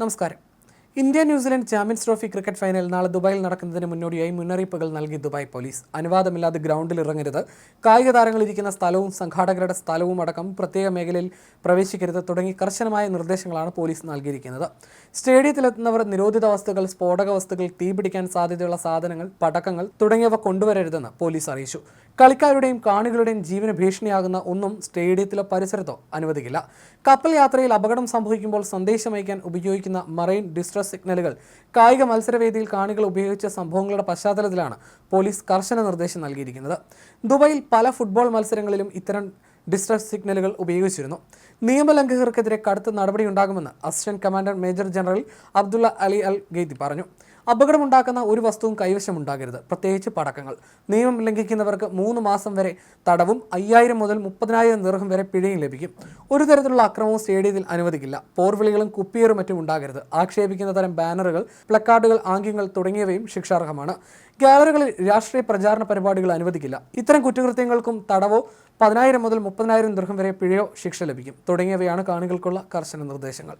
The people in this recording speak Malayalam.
നമസ്കാരം. India New Zealand champions trophy cricket final നാളെ ദുബായിൽ നടക്കുന്നതിന് മുന്നോടിയായി മുന്നറിയിപ്പുകൾ നൽകി ദുബായ് പോലീസ്. അനുവാദമില്ലാതെ ഗ്രൗണ്ടിൽ ഇറങ്ങരുത്. കായിക താരങ്ങൾ ഇരിക്കുന്ന സ്ഥലവും സംഘാടകരുടെ സ്ഥലവും അടക്കം പ്രത്യേക മേഖലയിൽ പ്രവേശിക്കരുത് തുടങ്ങി കർശനമായ നിർദ്ദേശങ്ങളാണ് പോലീസ് നൽകിയിരിക്കുന്നത്. സ്റ്റേഡിയത്തിലെത്തുന്നവർ നിരോധിത വസ്തുക്കൾ സ്ഫോടക വസ്തുക്കൾ തീപിടിക്കാൻ സാധ്യതയുള്ള സാധനങ്ങൾ പടക്കങ്ങൾ തുടങ്ങിയവ കൊണ്ടുവരരുതെന്ന് പോലീസ് അറിയിച്ചു. കളിക്കാരുടെയും കാണികളുടെയും ജീവന് ഭീഷണിയാകുന്ന ഒന്നും സ്റ്റേഡിയത്തിലെ പരിസരത്തോ അനുവദിക്കില്ല. കപ്പൽ യാത്രയിൽ അപകടം സംഭവിക്കുമ്പോൾ സന്ദേശമയക്കാൻ ഉപയോഗിക്കുന്ന മറൈൻ ഡിസ്ട്രസ് സിഗ്നലുകൾ കായിക മത്സരവേദിയിൽ കാണികൾ ഉപയോഗിച്ച സംഭവങ്ങളുടെ പശ്ചാത്തലത്തിലാണ് പോലീസ് കർശന നിർദ്ദേശം നൽകിയിരിക്കുന്നത്. ദുബൈയിൽ പല ഫുട്ബോൾ മത്സരങ്ങളിലും ഇത്തരം ഡിസ്ട്രസ് സിഗ്നലുകൾ ഉപയോഗിച്ചിരുന്നു. നിയമലംഘകർക്കെതിരെ കടുത്ത നടപടിയുണ്ടാകുമെന്ന് assistant commander major general Abdullah Ali Al Ghaithi പറഞ്ഞു. അപകടമുണ്ടാക്കുന്ന ഒരു വസ്തുവും കൈവശം ഉണ്ടാകരുത് പ്രത്യേകിച്ച് പടക്കങ്ങൾ. നിയമം ലംഘിക്കുന്നവർക്ക് മൂന്ന് മാസം വരെ തടവും അയ്യായിരം മുതൽ മുപ്പതിനായിരം ദീർഘം വരെ പിഴയും ലഭിക്കും. ഒരു തരത്തിലുള്ള അക്രമവും സ്റ്റേഡിയത്തിൽ അനുവദിക്കില്ല. പോർവിളികളും കുപ്പിയേറും മറ്റും ഉണ്ടാകരുത്. ആക്ഷേപിക്കുന്ന തരം ബാനറുകൾ പ്ലക്കാർഡുകൾ ആംഗ്യങ്ങൾ തുടങ്ങിയവയും ശിക്ഷാർഹമാണ്. ഗാലറികളിൽ രാഷ്ട്രീയ പ്രചാരണ പരിപാടികൾ അനുവദിക്കില്ല. ഇത്തരം കുറ്റകൃത്യങ്ങൾക്കും തടവോ പതിനായിരം മുതൽ മുപ്പതിനായിരം ദീർഘം വരെ പിഴയോ ശിക്ഷ ലഭിക്കും. തുടങ്ങിയവയാണ് കാണികൾക്കുള്ള കർശന നിർദ്ദേശങ്ങൾ.